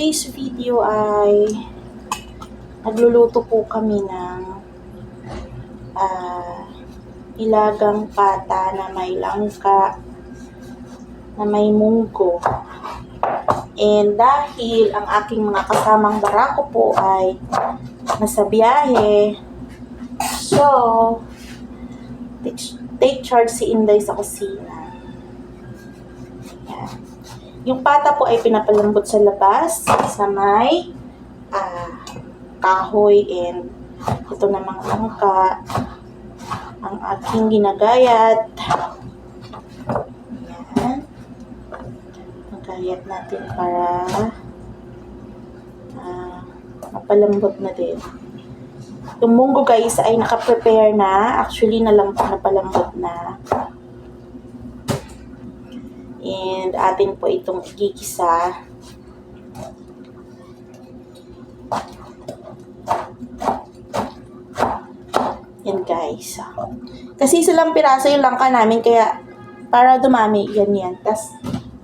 today's video ay nagluluto po kami ng ah, ilagang pata na may langka, na may munggo. And dahil ang aking mga kasamang barako po ay nasa biyahe, so, take, take charge si Inday sa kusina. Yung pata po ay pinapalambot sa labas sa may ah, kahoy and ito namang langka ang aking ginagayat. Yan. Magayat natin para ah, mapalambot na din. Yung munggo guys ay naka-prepare na. Actually, nalambot na palambot na. And atin po itong igigisa. Yan guys. Kasi silang piraso yung langka namin kaya para dumami yan yan. Tas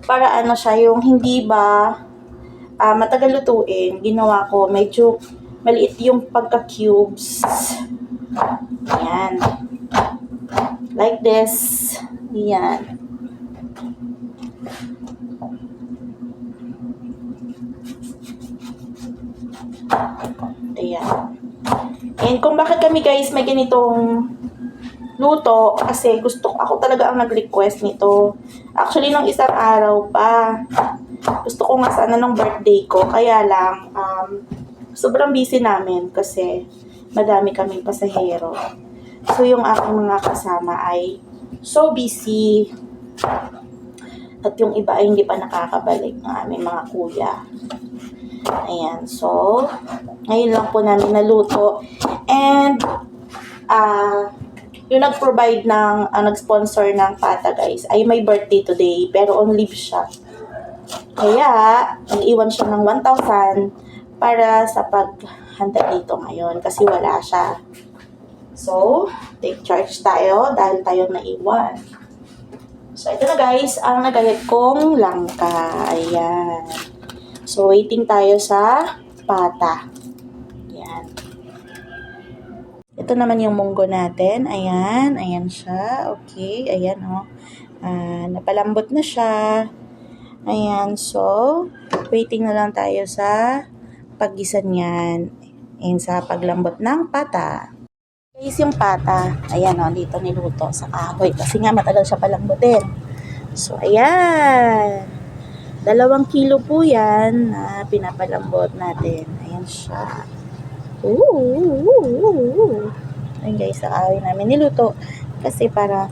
para ano siya yung hindi ba ah, matagal lutuin, ginawa ko medyo maliit yung pagka-cubes. Yan. Like this. Yan. Ayan. And kung bakit kami guys may ganitong luto, kasi gusto ako talaga ang nag-request nito. Actually, nung isang araw pa, gusto ko nga sana nung birthday ko. Kaya lang, um, sobrang busy namin kasi madami kaming pasahero. So, yung aking mga kasama ay so busy. At yung iba ay hindi pa nakakabalik ng aming mga kuya. Ayan, so, ngayon lang po namin naluto. And, ah, yung nag-provide ng, ang nag-sponsor ng pata guys, ay may birthday today, pero on leave siya. Kaya, nag-iwan siya ng 1,000 para sa paghanda dito ngayon kasi wala siya. So, take charge tayo dahil tayo naiwan. So, ito na guys, ang nagayat kong langka. Ayan. So, waiting tayo sa pata. Ayan. Ito naman yung munggo natin. Ayan. Ayan siya. Okay. Ayan, oh. Ah, napalambot na siya. Ayan. So, waiting na lang tayo sa paggisa niyan. And sa paglambot ng pata. Guys, yung pata. Ayan, oh. Dito niluto sa kahoy. Kasi nga matagal siya palambutin. So, ayan. Dalawang kilo po yan na pinapalambot natin. Ayan siya. Ooh. Ayun guys, sa kahoy namin niluto. Kasi para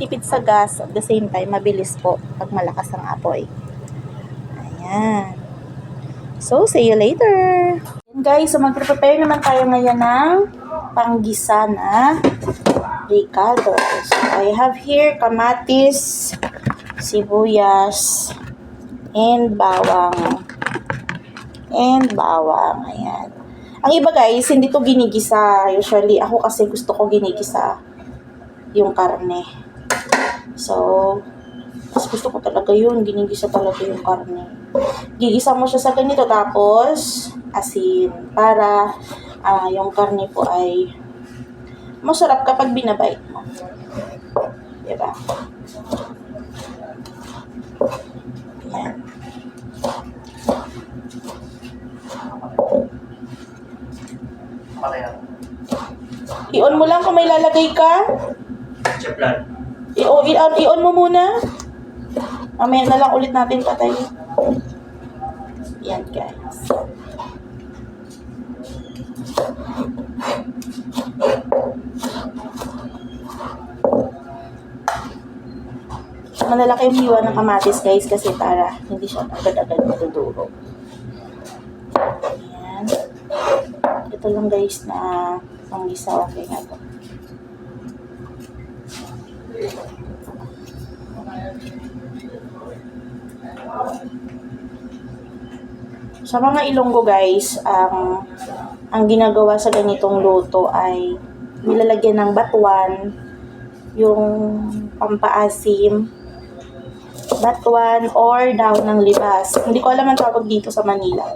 tipid sa gas at the same time mabilis po pag malakas ang apoy. Ayan. So, see you later. Ayan guys, so magre-prepare naman tayo ngayon ng panggisa na Ricardo. So, I have here kamatis, sibuyas, and bawang. And bawang. Ayan. Ang iba guys, hindi to ginigisa. Usually, ako kasi gusto ko ginigisa yung karne. So, mas gusto ko talaga yun. Ginigisa talaga yung karne. Gigisa mo siya sa ganito. Tapos, asin. Para ah, yung karne po ay masarap kapag binabite mo. Diba? I-on mo lang kung may lalagay ka. I-on, i-on, i-on mo muna. Mamaya na lang ulit natin patayin. Yan guys. Malalaki yung hiwa ng kamatis guys kasi para hindi siya agad-agad matuduro. Ayan. Ito lang guys na panggisa okay nga to. Sa mga Ilonggo guys, ang ang ginagawa sa ganitong luto ay nilalagyan ng batuan, yung pampaasim, batuan or daw ng libas. Hindi ko alam ang tawag dito sa Manila.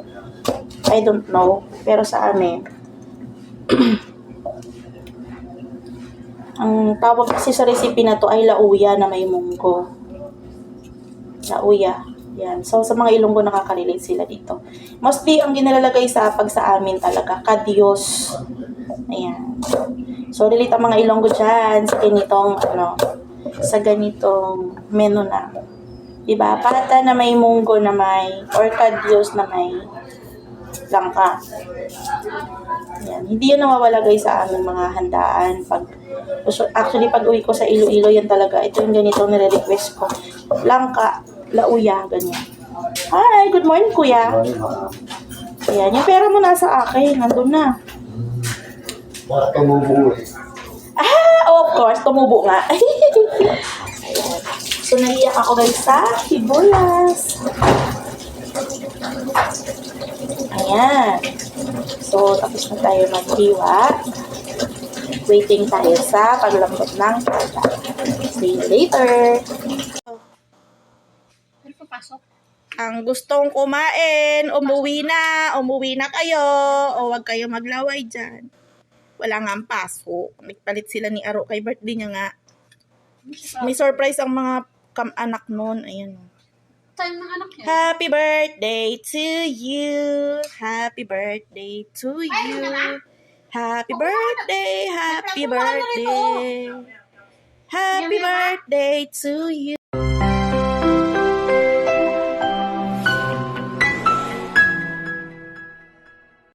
I don't know. Pero sa amin, ang tawag kasi sa recipe na to ay lauya na may munggo. Lauya. Yan. So, sa mga Ilonggo nakaka-relate sila dito. Mostly, ang ginalalagay sa pag sa amin talaga, kadios. Ayan. So, relate ang mga Ilonggo dyan sa ganitong, ano, sa ganitong menu na. Diba? Pata na may munggo na may, or kadios na may langka. Yan. Hindi yan nawawala guys sa aming mga handaan. Pag, actually, pag uwi ko sa Iloilo, yan talaga. Ito yung ganito nire-request ko. Langka, lauya, ganyan. Hi, good morning kuya. Ayan, yung pera mo nasa akin. Nandun na. Para tumubo eh. Ah, of course, tumubo nga. So, naiyak ako guys sa sibuyas. Ayan. So, tapos na tayo maghiwa. Waiting tayo sa paglambot ng pata. See you later. Ano papasok? Ang gustong kumain, umuwi na. Umuwi na kayo. O wag kayo maglaway dyan. Wala nga ang paso. Nagpalit sila ni Aro kay birthday niya nga. May surprise ang mga kam-anak nun. Ayan. Time ng anak niya. Happy birthday to you. Happy birthday to you. Happy oh, birthday, happy birthday. Happy birthday to you.